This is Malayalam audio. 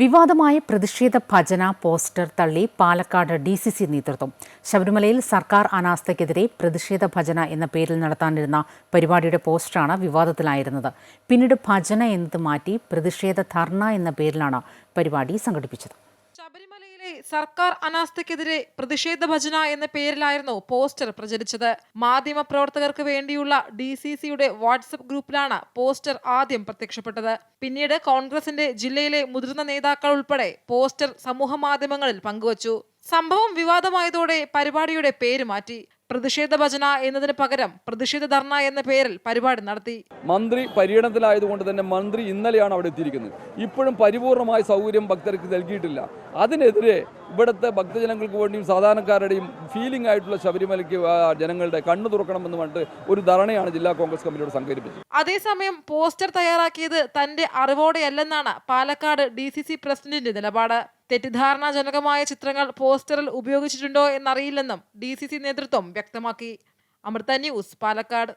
വിവാദമായ പ്രതിഷേധ ഭജന പോസ്റ്റർ തള്ളി പാലക്കാട് ഡി സി സി നേതൃത്വം. ശബരിമലയിൽ സർക്കാർ അനാസ്ഥയ്ക്കെതിരെ പ്രതിഷേധ ഭജന എന്ന പേരിൽ നടത്താനിരുന്ന പരിപാടിയുടെ പോസ്റ്ററാണ് വിവാദത്തിലായിരുന്നത്. പിന്നീട് ഭജന എന്നത് മാറ്റി പ്രതിഷേധ ധർണ എന്ന പേരിലാണ് പരിപാടി സംഘടിപ്പിച്ചത്. സർക്കാർ അനാസ്ഥയ്ക്കെതിരെ പ്രതിഷേധ ഭജന എന്ന പേരിലായിരുന്നു പോസ്റ്റർ പ്രചരിച്ചത്. മാധ്യമ പ്രവർത്തകർക്ക് വേണ്ടിയുള്ള ഡി സി സിയുടെ വാട്സപ്പ് ഗ്രൂപ്പിലാണ് പോസ്റ്റർ ആദ്യം പ്രത്യക്ഷപ്പെട്ടത്. പിന്നീട് കോൺഗ്രസിന്റെ ജില്ലയിലെ മുതിർന്ന നേതാക്കൾ ഉൾപ്പെടെ പോസ്റ്റർ സമൂഹ മാധ്യമങ്ങളിൽ പങ്കുവച്ചു. സംഭവം വിവാദമായതോടെ പരിപാടിയുടെ പേര് മാറ്റി. പ്രതിഷേധ ഭജന എന്നതിന് പകരം പ്രതിഷേധ ധർണ എന്ന പേരിൽ പരിപാടി നടത്തി. മന്ത്രി പര്യടനത്തിലായതുകൊണ്ട് തന്നെ മന്ത്രി ഇന്നലെയാണ് അവിടെ എത്തിയിരിക്കുന്നത്. ഇപ്പോഴും പരിപൂർണമായ സൗകര്യം ഭക്തർക്ക് നൽകിയിട്ടില്ല. അതിനെതിരെ ഇവിടുത്തെ ഭക്തജനങ്ങൾക്ക് വേണ്ടിയും സാധാരണക്കാരുടെയും ഫീലിംഗ് ആയിട്ടുള്ള ശബരിമലയ്ക്ക് ജനങ്ങളുടെ കണ്ണു തുറക്കണമെന്ന് പറഞ്ഞിട്ട് ഒരു ധർണയാണ് ജില്ലാ കോൺഗ്രസ് കമ്മിറ്റിയോട് സംഘടിപ്പിച്ചത്. അതേസമയം പോസ്റ്റർ തയ്യാറാക്കിയത് തന്റെ അറിവോടെയല്ലെന്നാണ് പാലക്കാട് ഡി സി സി പ്രസിഡന്റിന്റെ നിലപാട്. തെറ്റിദ്ധാരണാജനകമായ ചിത്രങ്ങൾ പോസ്റ്ററിൽ ഉപയോഗിച്ചിട്ടുണ്ടോ എന്നറിയില്ലെന്നും ഡി സി സി നേതൃത്വം വ്യക്തമാക്കി. അമൃത ന്യൂസ് പാലക്കാട്.